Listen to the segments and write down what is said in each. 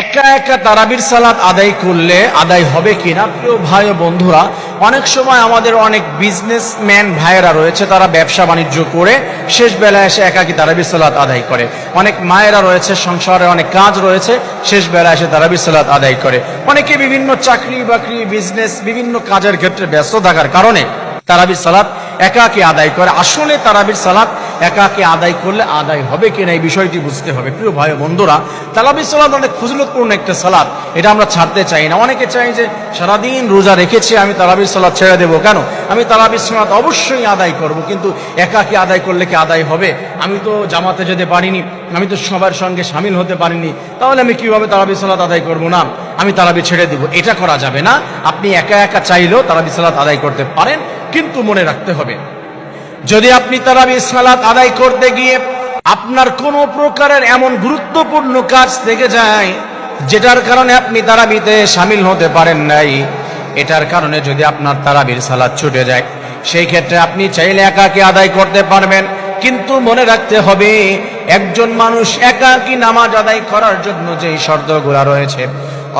একা একা তারাবির সালাত আদায় করলে আদায় হবে কিনা? প্রিয় ভাই ও বন্ধুরা, অনেক সময় আমাদের অনেক বিজনেসম্যান ভাইয়েরা রয়েছে, তারা ব্যবসা বাণিজ্য করে শেষ বেলায় এসে একাকি তারাবির সালাত আদায় করে। অনেক মায়েরা রয়েছে, সংসারে অনেক কাজ রয়েছে, শেষ বেলায় এসে তারাবির সালাত আদায় করে। অনেকে বিভিন্ন চাকরি বাকরি বিজনেস বিভিন্ন কাজের ক্ষেত্রে ব্যস্ত থাকার কারণে তারাবির সালাত একাকে আদায় করে। আসলে তারাবির সালাত একাকে আদায় করলে আদায় হবে কিনা এই বিষয়টি বুঝতে হবে। প্রিয় ভাই বন্ধুরা তারাবির সালাত অনেক ফজিলতপূর্ণ একটা সালাদ এটা আমরা ছাড়তে চাই না। অনেকে চাই যে সারাদিন রোজা রেখেছি, আমি তারাবির সালাত ছেড়ে দেবো কেন? আমি তারাবির সালাত অবশ্যই আদায় করব, কিন্তু একাকে আদায় করলে কি আদায় হবে? আমি তো জামাতে যেতে পারিনি, আমি তো সবার সঙ্গে সামিল হতে পারিনি, তাহলে আমি কীভাবে তারাবির সালাত আদায় করব না? আমি তারাবি ছেড়ে দেবো। এটা করা যাবে না। আপনি একা একা চাইলেও তারাবি সালাত আদায় করতে পারেন, কিন্তু মনে রাখতে হবে যদি আপনি তারাবি সালাত আদায় করতে গিয়ে আপনার কোনো প্রকারের এমন গুরুত্বপূর্ণ কাজ থেকে যায়, যেটার কারণে আপনি তারাবিতে সামিল হতে পারেন নাই, এটার কারণে যদি আপনার তারাবির সালাত ছুটে যায়, সেই ক্ষেত্রে আপনি চাইলে একাকে আদায় করতে পারবেন। কিন্তু মনে রাখতে হবে, একজন মানুষ একাকী নামাজ আদায় করার জন্য যেই শর্তগুলা রয়েছে,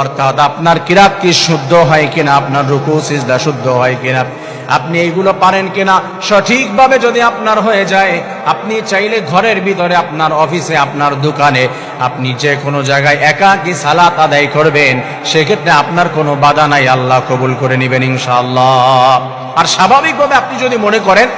অর্থাৎ আপনার কিরাত কি শুদ্ধ হয় কিনা, আপনার রুকু, সিজদা শুদ্ধ হয় কিনা আপনি এইগুলো পারেন কিনা? সঠিকভাবে যদি আপনার হয়ে যায়, আপনি চাইলে ঘরের ভিতরে আপনার অফিসে, আপনার দোকানে, আপনি যে কোনো জায়গায় একাকী সালাত আদায় করবেন, সেক্ষেত্রে আপনার কোনো বাধা নাই, আল্লাহ কবুল করে নেবেন ইনশাআল্লাহ। আর স্বাভাবিকভাবে আপনি যদি মনে করেন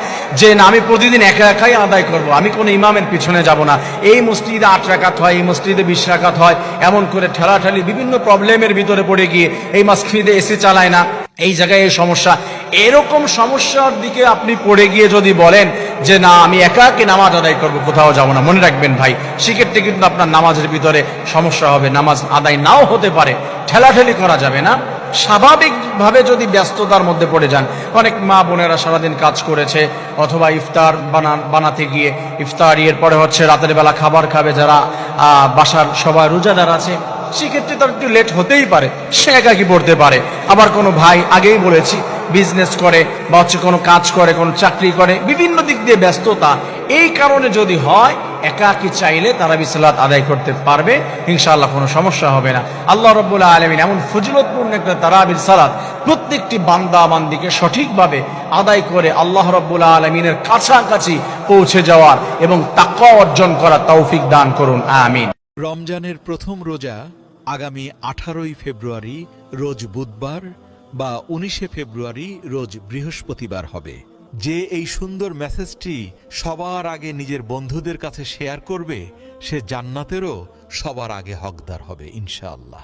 যে, না, আমি প্রতিদিন একা একাই আদায় করব, আমি কোনো ইমামের পিছনে যাব না। এই মসজিদে আট রাকাত হয়, এই মসজিদে বিশ রাকাত হয়, এমন করে ঠেলাঠালি বিভিন্ন প্রবলেমের ভিতরে পড়ে গিয়ে এই মসজিদে এসি চালায় না। এই জায়গায় এই সমস্যা। এরকম সমস্যার দিকে আপনি পড়ে গিয়ে যদি বলেন যে না, আমি একাকে নামাজ আদায় করব, কোথাও যাব না, মনে রাখবেন ভাই, সেক্ষেত্রে কিন্তু আপনার নামাজের ভিতরে সমস্যা হবে, নামাজ আদায় নাও হতে পারে, ঠেলাঠেলি করা যাবে না। স্বাভাবিকভাবে যদি ব্যস্ততার মধ্যে পড়ে যান, অনেক মা বোনেরা সারাদিন কাজ করেছে, অথবা ইফতার বানান বানাতে গিয়ে, ইফতার এর পরে হচ্ছে রাতের বেলা খাবার খাবে যারা বাসার সবাই রোজাদার আছে, সেক্ষেত্রে তার একটু লেট হতেই পারে, সে একাকি পড়তে পারে। আবার কোনো ভাই আগেই বলেছি বিজনেস করে বা হচ্ছে কোনো কাজ করে, কোনো চাকরি করে, বিভিন্ন দিক দিয়ে ব্যস্ততা। এই কারণে যদি হয় একাকি চাইলে তারা বিসালাত আদায় করতে পারবে? ইনশাআল্লাহ কোনো সমস্যা হবে না। আল্লাহ রব্বুল্লাহ আলমিন এমন ফজিলতপূর্ণ একটা তারাবির সালাত প্রত্যেকটি বান্দা বান্দিকে সঠিকভাবে আদায় করে আল্লাহ রব্বুল্লাহ আলমিনের কাছাকাছি পৌঁছে যাওয়ার এবং তাকা অর্জন করা তৌফিক দান করুন। আমিন। রমজানের প্রথম রোজা আগামী আঠারোই ফেব্রুয়ারি, রোজ বুধবার বা উনিশে ফেব্রুয়ারি রোজ বৃহস্পতিবার হবে। যে এই সুন্দর মেসেজটি সবার আগে নিজের বন্ধুদের কাছে শেয়ার করবে, সে জান্নাতেরও সবার আগে হকদার হবে, ইনশাআল্লাহ।